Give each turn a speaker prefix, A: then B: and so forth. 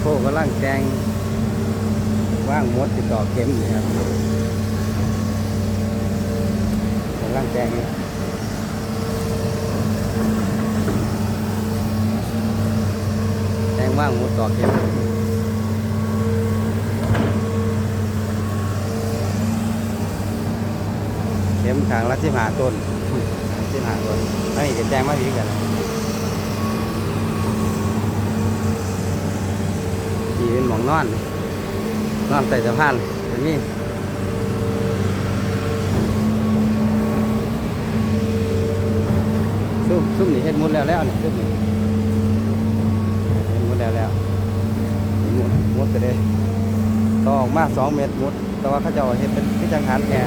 A: โคกำลังแจงว่างมดติดต่อเข็มอยู่ครับกำลังแจงแจงว่างมดต่อเข็มเข็มขางละสิบห้าต้นสิบห้าต้นไม่เห็นแจงมาดีกัน นี่เป็นหมองนอนนอนใต้สะพานแบบนี้ซุ่มซุ่มนี่เฮ็ดมุดแล้วแล้วนี่ซุ่มนี่เฮ็ดมุดแล้วแล้วมุดมุดไปเลยต่อออกมาสองเมตรมุด แต่ว่าเขาจะเอาเฮ็ดเป็นพิจังหันแหน่